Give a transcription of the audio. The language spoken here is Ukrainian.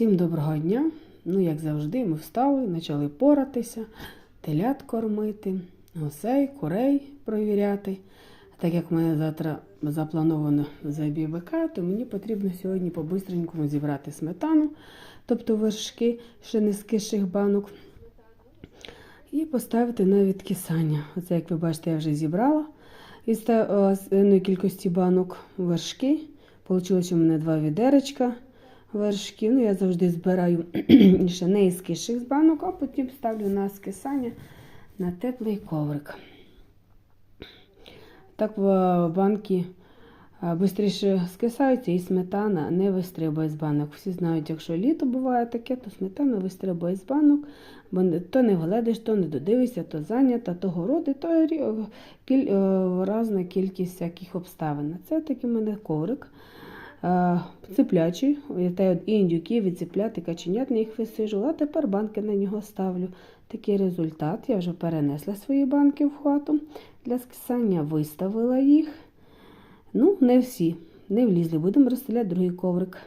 Всім доброго дня. Ну, як завжди, ми встали, почали поратися, телят кормити, гусей, курей провіряти. Так як в мене завтра заплановано забій бика, то мені потрібно сьогодні по-бистренькому зібрати сметану, тобто вершки ще не з киших банок, і поставити на відкисання. Оце, як ви бачите, я вже зібрала із певної кількості банок вершки. Получилось у мене два відеречка вершків. Ну, я завжди збираю ще не із киших з банок, а потім ставлю на скисання на теплий коврик. Так банки швидше скисаються і сметана не вистрибує з банок. Всі знають, якщо літо буває таке, то сметана вистрибує з банок, бо то не гледиш, то не додивишся, то зайнята, то городи, то рі- кіль, е, різна кількість всяких обставин. Це такий у мене коврик. Е, Циплячий, та і індюки, відцепляти каченят, не їх висижу, а тепер банки на нього ставлю. Такий результат. Я вже перенесла свої банки в хату для скисання, виставила їх. Ну, не всі, не влізли. Будемо розстріляти другий коврик.